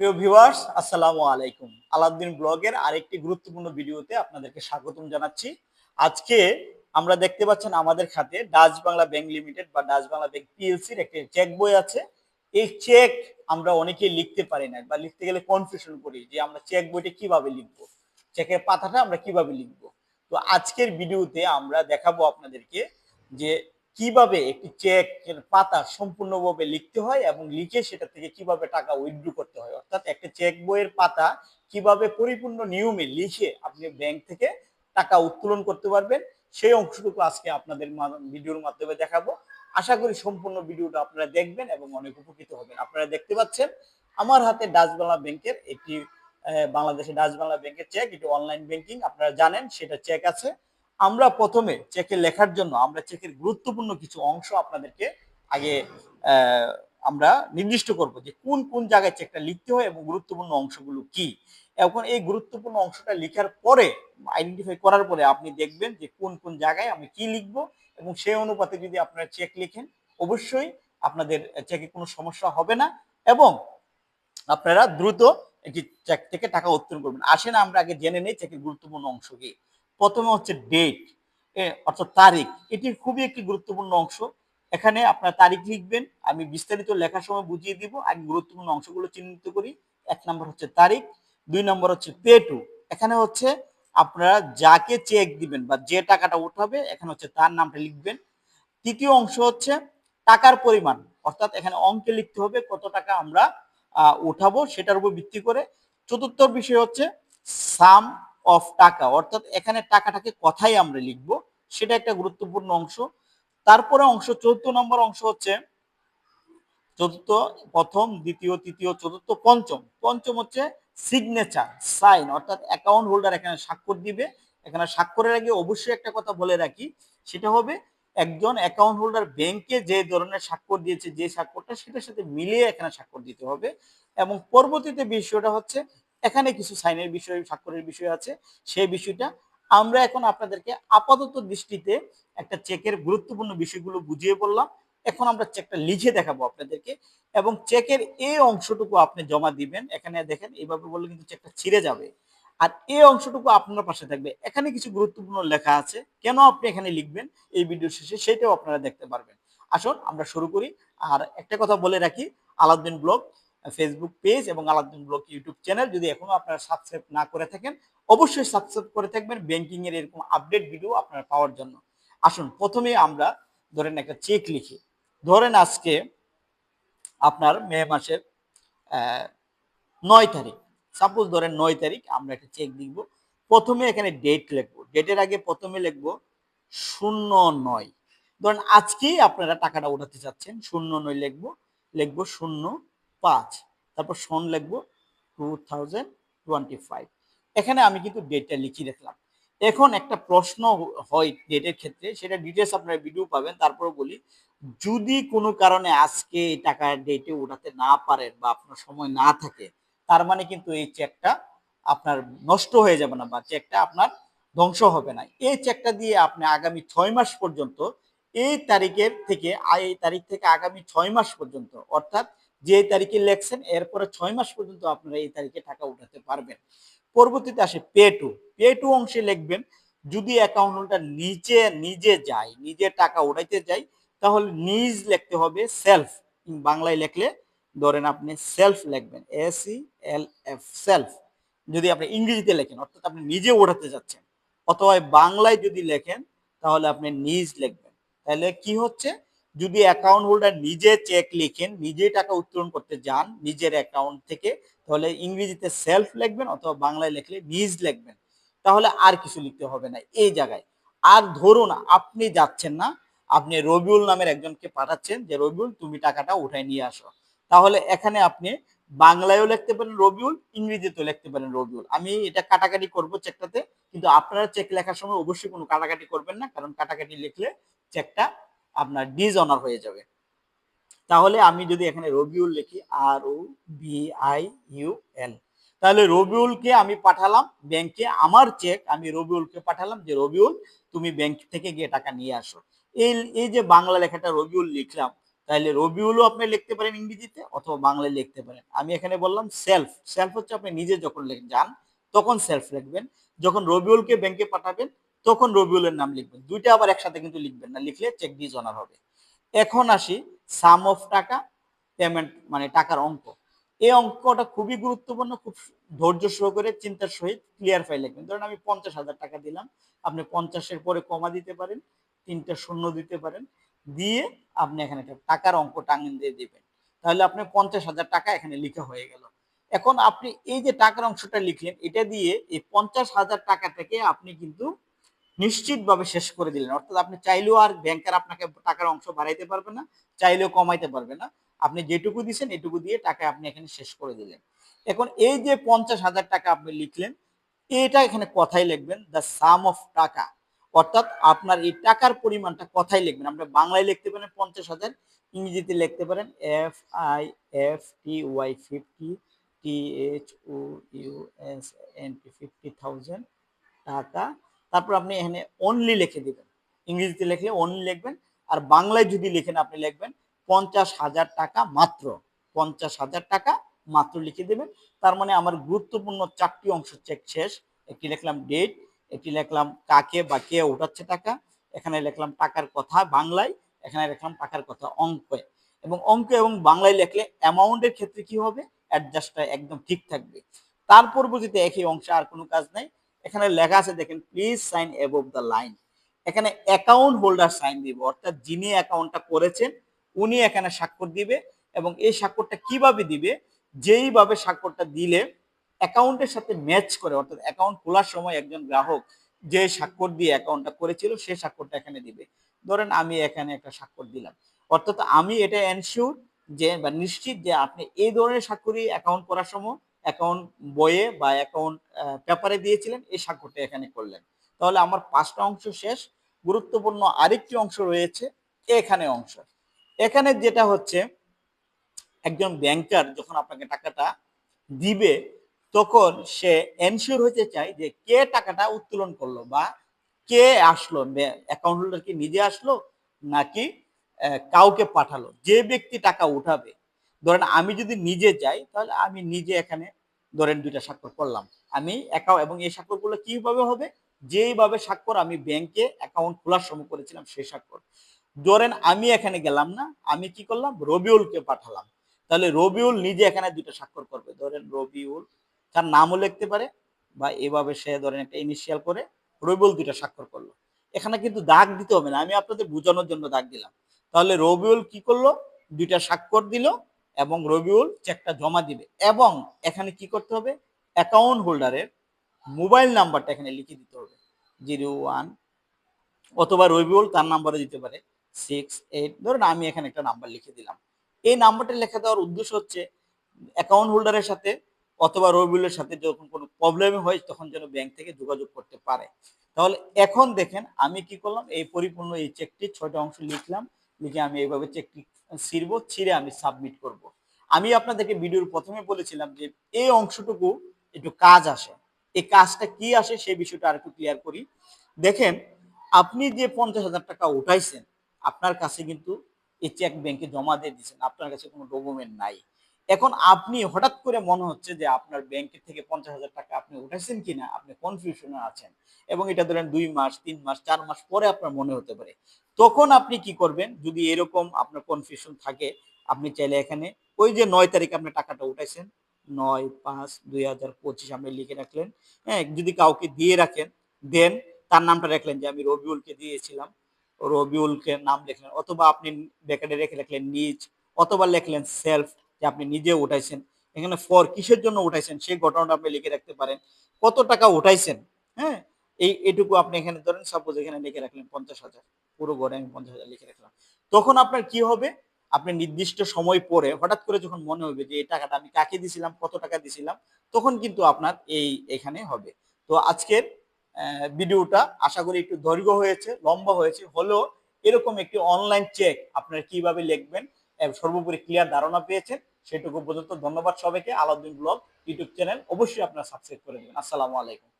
প্রিয় ভিউয়ার্স, আসসালামু আলাইকুম। আলাউদ্দিন ব্লগের আরেকটি গুরুত্বপূর্ণ ভিডিওতে আপনাদেরকে স্বাগতম জানাচ্ছি। আজকে আমরা দেখতে পাচ্ছেন আমাদের খাতে ডাচ বাংলা ব্যাংক লিমিটেড বা ডাচ বাংলা ব্যাংক পিএলসির একটি চেক বই আছে। এই চেক আমরা অনেকেই লিখতে পারি না বা লিখতে গেলে কনফিউশন করি যে আমরা চেক বইটা কীভাবে লিখব, চেকের পাতাটা আমরা কীভাবে লিখব। তো আজকের ভিডিওতে আমরা দেখাবো আপনাদেরকে যে কীভাবে একটি চেকের পাতা সম্পূর্ণভাবে লিখতে হয় এবং লিখে সেটা থেকে কীভাবে টাকা উইথড্র করতে হয়? অর্থাৎ একটা চেক বইয়ের পাতা কীভাবে পরিপূর্ণ নিয়মে লিখে আপনি ব্যাংক থেকে টাকা উত্তোলন করতে পারবেন, সেই অংশটুকু আজকে আপনাদের ভিডিওর মাধ্যমে দেখাবো। আশা করি সম্পূর্ণ ভিডিওটা আপনারা দেখবেন এবং অনেক উপকৃত হবেন। আপনারা দেখতে পাচ্ছেন, আমার হাতে ডাচ বাংলা ব্যাংকের একটি বাংলাদেশে ডাচ বাংলা ব্যাংকের চেক এটি অনলাইন ব্যাংকিং আপনারা জানেন সেটা চেক আছে। আমরা প্রথমে চেকে লেখার জন্য, আমরা চেকের গুরুত্বপূর্ণ কিছু অংশ আপনাদেরকে আগে আমরা নির্দিষ্ট করব যে কোন কোন জায়গায় চেকটা লিখতে হয় এবং গুরুত্বপূর্ণ অংশগুলো কি। এখন এই গুরুত্বপূর্ণ অংশটা লেখার পরে আইডেন্টিফাই করার পরে আপনি দেখবেন যে কোন কোন জায়গায় আমি কি লিখব এবং সেই অনুপাতে যদি আপনারা চেক লিখেন, অবশ্যই আপনাদের চেকে কোনো সমস্যা হবে না এবং আপনারা দ্রুত একটি চেক থেকে টাকা উত্তোলন করবেন। আসেন আমরা আগে জেনে নেই চেকের গুরুত্বপূর্ণ অংশ কি। প্রথমে হচ্ছে ডেট অর্থাৎ তারিখ। এটি খুবই একটি গুরুত্বপূর্ণ অংশ। এখানে আপনার তারিখ লিখবেন, আমি বিস্তারিত লেখার সময় বুঝিয়ে দিব। আমি গুরুত্বপূর্ণ অংশগুলো চিহ্নিত করি। এক নম্বর হচ্ছে তারিখ, দুই নম্বর হচ্ছে পে টু এখানে হচ্ছে আপনারা যাকে চেক দিবেন বা যে টাকাটা উঠাবে, এখানে হচ্ছে তার নামটা লিখবেন। তৃতীয় অংশ হচ্ছে টাকার পরিমাণ, অর্থাৎ এখানে অঙ্কে লিখতে হবে কত টাকা আমরা উঠাবো, সেটার উপর ভিত্তি করে। চতুর্থ বিষয় হচ্ছে সাম অফ টাকা, অর্থাৎ এখানে টাকাটাকে কথাই আমরা লিখব, সেটা একটা গুরুত্বপূর্ণ অংশ। তারপরে অংশ, চতুর্থ নম্বর অংশ হচ্ছে, চতুর্থ, প্রথম, দ্বিতীয়, তৃতীয়, চতুর্থ, পঞ্চম। পঞ্চম হচ্ছে সিগনেচার সাইন অর্থাৎ অ্যাকাউন্ট হোল্ডার এখানে স্বাক্ষর দিবে। এখানে স্বাক্ষরের আগে অবশ্যই একটা কথা বলে রাখি, সেটা হবে একজন অ্যাকাউন্ট হোল্ডার ব্যাংকে যে ধরনের স্বাক্ষর দিয়েছে, যে স্বাক্ষরটা, সেটার সাথে মিলিয়ে এখানে স্বাক্ষর দিতে হবে। এবং পরবর্তীতে বিষয়টা হচ্ছে এখানে কিছু সাইনের বিষয়, স্বাক্ষরের বিষয় আছে। সেই বিষয়টা আমরা এখন আপনাদেরকে আপাতত দৃষ্টিতে একটা চেকের গুরুত্বপূর্ণ বিষয়গুলো বুঝিয়ে বললাম। এখন আমরা চেকটা লিখে দেখাবো আপনাদেরকে এবং চেকের এই অংশটুকু আপনি জমা দিবেন। এখানে দেখেন, এইভাবে বললে কিন্তু চেকটা ছিঁড়ে যাবে। আর এই অংশটুকু আপনার পাশে থাকবে। এখানে কিছু গুরুত্বপূর্ণ লেখা আছে। কেন আপনি এখানে লিখবেন? এই ভিডিও শেষে সেটাও আপনারা দেখতে পারবেন। আসুন, আমরা শুরু করি। আর একটা কথা বলে রাখি, আলাউদ্দিন ব্লগ। ফেসবুক পেজ এবং আলাউদ্দিন ব্লগ ইউটিউব চ্যানেল যদি এখনও আপনারা সাবস্ক্রাইব না করে থাকেন, অবশ্যই সাবস্ক্রাইব করে থাকবেন। ব্যাংকিং এর এরকম আপডেট ভিডিও আপনারা পাওয়ার জন্য। আসুন, প্রথমে আমরা ধরেন একটা চেক লিখি। ধরেন আজকে আপনার মে মাসের নয় তারিখ। সাপোজ ধরেন নয় তারিখ, আমরা একটা চেক লিখব। প্রথমে এখানে ডেট লিখব। ডেটের আগে প্রথমে লিখব শূন্য নয়। ধরেন আজকেই আপনারা টাকাটা উঠাতে চাচ্ছেন, শূন্য নয় লিখব। লিখব শূন্য পাঁচ, তারপর সন লিখব টু এখানে আমি কিন্তু ডেটটা লিখিয়ে রাখলাম এখন একটা প্রশ্ন হয় ডেটের ক্ষেত্রে, সেটা ডিটেলস আপনারা ভিডিও পাবেন, তারপরে বলি, যদি কোনো কারণে আজকে এই টাকা ডেটে উঠাতে না পারেন বা আপনার সময় না থাকে, তার মানে কিন্তু এই চেকটা আপনার নষ্ট হয়ে যাবে না বা চেকটা আপনার ধ্বংস হবে না। এই চেকটা দিয়ে আপনি আগামী ছয় মাস পর্যন্ত, এই তারিখের থেকে, এই তারিখ থেকে আগামী ছয় মাস পর্যন্ত, অর্থাৎ যে তারিখে লেখছেন, এরপরে ছয় মাস পর্যন্ত আপনারা এই তারিখে টাকা উঠাতে পারবেন। পরবর্তীতে আসে পে টু। পে টু অংশে লিখবেন, যদি অ্যাকাউন্ট হোল্ডার নিচে নিজে যায়, নিজে টাকা উঠাইতে যায়, তাহলে নিজ লিখতে হবে সেলফ বাংলায় লিখলে ধরেন আপনি সেলফ লিখবেন এস এল এফ সেলফ যদি আপনি ইংরেজিতে লেখেন, অর্থাৎ আপনি নিজে ওঠাতে যাচ্ছেন, অথবা বাংলায় যদি লেখেন, তাহলে আপনি নিজ লিখবেন। তাহলে কি হচ্ছে? যদি অ্যাকাউন্ট হোল্ডার নিজে চেক লিখেন নিজে টাকা উত্তোলন করতে যান নিজের অ্যাকাউন্ট থেকে, তাহলে ইংরেজিতে সেলফ লিখবেন অথবা বাংলায় লিখলে নিজ লিখবেন। তাহলে আর কিছু লিখতে হবে না। এই জায়গায়। আর ধরুন আপনি যাচ্ছেন না, আপনি রবিউল নামের একজনকে পাঠাচ্ছেন যে, রবিউল, তুমি টাকাটা উঠাই নিয়ে আসো। তাহলে এখানে আপনি বাংলায়ও লিখতে পারেন রবিউল, ইংরেজিতেও লিখতে পারেন রবিউল। আমি এটা কাটাকাটি করব চেকটাতে কিন্তু আপনারা চেক লেখার সময় অবশ্যই কোনো কাটাকাটি করবেন না, কারণ কাটাকাটি লিখলে চেকটা আপনার ডিজঅনার হয়ে যাবে। তাহলে আমি যদি এখানে রবিউল লিখি R O B I U L তাহলে রবিউলকে আমি পাঠালাম ব্যাংকে, আমার চেক আমি রবিউলকে পাঠালাম যে, রবিউল, তুমি ব্যাংক থেকে গিয়ে টাকা নিয়ে আসো। এই এই যে বাংলা লেখাটা রবিউল লিখলাম, তাহলে রবিউলও আপনি লিখতে পারেন ইংরেজিতে অথবা বাংলায় লিখতে পারেন। আমি এখানে বললাম সেলফ সেলফ হচ্ছে আপনি নিজে যখন যান, তখন সেলফ লিখবেন। যখন রবিউলকে ব্যাংকে পাঠাবেন তখন রবিউলের নাম লিখবেন। দুইটা আবার একসাথে কিন্তু লিখবেন না, লিখলে চেক ডিজনার হবে। এখন আসি সাম অফ টাকা পেমেন্ট মানে টাকার অঙ্ক। এই অঙ্কটা খুবই গুরুত্বপূর্ণ, খুব ধৈর্য সহকারে, চিন্তার সহিত ক্লিয়ার ফাইল লিখবেন। ধরেন আমি পঞ্চাশ হাজার টাকা দিলাম, আপনি পঞ্চাশের পরে কমা দিতে পারেন, তিনটা শূন্য দিতে পারেন, দিয়ে আপনি এখানে টাকার অঙ্ক টাঙিয়ে দিয়ে দিবেন। তাহলে আপনি পঞ্চাশ হাজার টাকা এখানে লিখা হয়ে গেল। এখন আপনি এই যে টাকার অংশটা লিখলেন, এটা দিয়ে এই পঞ্চাশ হাজার টাকা থেকে আপনি কিন্তু নিশ্চিতভাবে শেষ করে দিলেন। অর্থাৎ আপনি চাইলেও আর ব্যাংকার আপনাকে টাকার অংশ বাড়াইতে পারবে না, চাইলেও কমাইতে পারবে না। আপনি যেটুকু দিছেন এটুকু দিয়ে টাকা আপনি এখানে শেষ করে দিলেন। এখন এই যে পঞ্চাশ হাজার টাকা আপনি লিখলেন, এটা এখানে কথাই লিখবেন, দ্য সাম অফ টাকা। অর্থাৎ আপনার এই টাকার পরিমাণটা কথাই লিখবেন। আপনি বাংলায় লিখতে পারেন পঞ্চাশ হাজার, ইংরেজিতে লিখতে পারেন F I F T Y fifty T H O U S N T fifty thousand টাকা তারপর আপনি এখানে অনলি লিখে দিবেন। ইংরেজিতে লিখলে অনলি লিখবেন আর বাংলায় যদি লিখেন আপনি লিখবেন পঞ্চাশ হাজার টাকা মাত্র। পঞ্চাশ হাজার টাকা মাত্র লিখে দেবেন। তার মানে আমার গুরুত্বপূর্ণ চারটি অংশ চেক শেষ। একটি লিখলাম ডেট একটি লিখলাম কাকে বা কে উঠাচ্ছে টাকা, এখানে লিখলাম টাকার কথা বাংলায়, এখানে লিখলাম টাকার কথা অঙ্কে। এবং অঙ্ক এবং বাংলায় লিখলে অ্যামাউন্টের ক্ষেত্রে কি হবে? অ্যাডজাস্টটা একদম ঠিক থাকবে। তার পরবর্তীতে একই অংশে আর কোনো কাজ নাই। এখানে লেখা আছে, দেখেন please sign above the line এখানে অ্যাকাউন্ট হোল্ডার সাইন দিব, অর্থাৎ যিনি অ্যাকাউন্টটা করেছেন, উনি এখানে স্বাক্ষর দিবে এবং এই স্বাক্ষরটা কীভাবে দিবে? যেইভাবে স্বাক্ষরটা দিলে অ্যাকাউন্টের সাথে ম্যাচ করে, অর্থাৎ অ্যাকাউন্ট খোলার সময় একজন গ্রাহক যে স্বাক্ষর দিয়ে অ্যাকাউন্টটা করেছিল, সে স্বাক্ষরটা এখানে দিবে। ধরেন, আমি এখানে একটা স্বাক্ষর দিলাম। অর্থাৎ আমি এটা এনশিওর যে বা নিশ্চিত যে আপনি এই ধরনের স্বাক্ষরই অ্যাকাউন্ট করার সময় অ্যাকাউন্ট বইয়ে বা অ্যাকাউন্ট পেপারে দিয়েছিলেন, এই স্বাক্ষরটা এখানে করলেন। তাহলে আমার পাঁচটা অংশ শেষ। গুরুত্বপূর্ণ আরেকটি অংশ রয়েছে, এখানে অংশ। এখানে যেটা হচ্ছে, একজন ব্যাংকার যখন আপনাকে টাকাটা দিবে, তখন সে এনশিওর হতে চায় যে কে টাকাটা উত্তোলন করল বা কে আসলো অ্যাকাউন্ট হোল্ডার কি নিজে আসলো নাকি কাউকে পাঠালো। যে ব্যক্তি টাকা উঠাবে, ধরেন আমি যদি নিজে যাই, তাহলে আমি নিজে এখানে ধরেন দুইটা স্বাক্ষর করলাম। আমি অ্যাকাউন্ট এবং এই স্বাক্ষরগুলো কীভাবে হবে? যেইভাবে স্বাক্ষর আমি ব্যাংকে অ্যাকাউন্ট খোলার সময় করেছিলাম সেই স্বাক্ষর। ধরেন আমি এখানে গেলাম না, আমি কি করলাম? রবিউলকে পাঠালাম। তাহলে রবিউল নিজে এখানে দুটো স্বাক্ষর করবে। ধরেন রবিউল, তার নামও লিখতে পারে বা এভাবে সে ধরেন একটা ইনিশিয়াল করে রবিউল দুইটা স্বাক্ষর করল। এখানে কিন্তু দাগ দিতে হবে না, আমি আপনাদের বোঝানোর জন্য দাগ দিলাম। তাহলে রবিউল কি করল? দুইটা স্বাক্ষর দিল এবং রবিউল চেকটা জমা দিবে। এবং এখানে কি করতে হবে? অ্যাকাউন্ট হোল্ডারের মোবাইল নাম্বারটা এখানে লিখে দিতে হবে। জিরো ওয়ান অথবা রবিউল তার নাম্বারে দিতে পারে। সিক্স এইট ধরুন আমি এখানে একটা নাম্বার লিখে দিলাম। এই নাম্বারটা লেখা দেওয়ার উদ্দেশ্য হচ্ছে অ্যাকাউন্ট হোল্ডারের সাথে অথবা রবিউলের সাথে যখন কোনো প্রবলেম হয় তখন যেন ব্যাংক থেকে যোগাযোগ করতে পারে। তাহলে এখন দেখেন আমি কি করলাম? এই পরিপূর্ণ এই চেকটি ছয়টা অংশ লিখলাম। লিখে আমি এইভাবে চেকটি ছিঁড়ব ছিঁড়ে আমি সাবমিট করব। আমি আপনাদেরকে ভিডিওর প্রথমে বলেছিলাম যে এই অংশটুকু একটু কাজ আসে। এই কাজটা কি আসে সেই বিষয়টা আর একটু ক্লিয়ার করি। দেখেন, আপনি যে পঞ্চাশ হাজার টাকা উঠাইছেন, আপনার কাছে কিন্তু এই চেক ব্যাংকে জমা দিয়ে দিচ্ছেন আপনার কাছে কোনো ডকুমেন্ট নাই। এখন আপনি হঠাৎ করে মনে হচ্ছে যে আপনার ব্যাংকের থেকে পঞ্চাশ হাজার টাকা আপনি উঠাইছেন কিনা, আপনি কনফিউশনে আছেন। এবং এটা ধরেন দুই মাস, তিন মাস, চার মাস পরে আপনার মনে হতে পারে। তখন আপনি কি করবেন? যদি এরকম আপনার কনফিউশন থাকে, আপনি চাইলে এখানে ওই যে নয় তারিখে আপনি টাকাটা উঠাইছেন, নয়, পাঁচ, দুই হাজার পঁচিশ আপনি লিখে রাখলেন হ্যাঁ? যদি কাউকে দিয়ে রাখেন, দেন তার নামটা রাখলেন, যে আমি রবিউলকে দিয়েছিলাম, রবিউলকে নাম লিখলেন, অথবা আপনি ব্যাকেটে রেখে রাখলেন নিজ, অথবা লিখলেন সেলফ যে আপনি নিজে উঠাইছেন। এখানে ফর কিসের জন্য উঠাইছেন, সেই ঘটনাটা আপনি লিখে রাখতে পারেন। কত টাকা উঠাইছেন হ্যাঁ? এই, এটুকু আপনি এখানে ধরেন সাপোজ এখানে লিখে রাখলেন পঞ্চাশ হাজার, পুরো গড়ে আমি পঞ্চাশ হাজার লিখে রাখলাম। তখন আপনার কি হবে? আপনি নির্দিষ্ট সময় পরে হঠাৎ করে যখন মনে হবে যে, এই টাকাটা আমি কাকে দিছিলাম, কত টাকা দিছিলাম? তখন কিন্তু আপনার এই এখানে হবে। তো আজকের ভিডিওটা আশা করি একটু দৈর্ঘ্য হয়েছে, লম্বা হয়েছে। হলেও এরকম একটি অনলাইন চেক আপনারা কীভাবে লিখবেন সর্বোপরি ক্লিয়ার ধারণা পেয়েছেন, সেটুকু পর্যন্ত ধন্যবাদ সবাইকে। আলাউদ্দিন ব্লগ, ইউটিউব চ্যানেল অবশ্যই আপনারা সাবস্ক্রাইব করে দেবেন। আসসালামু আলাইকুম।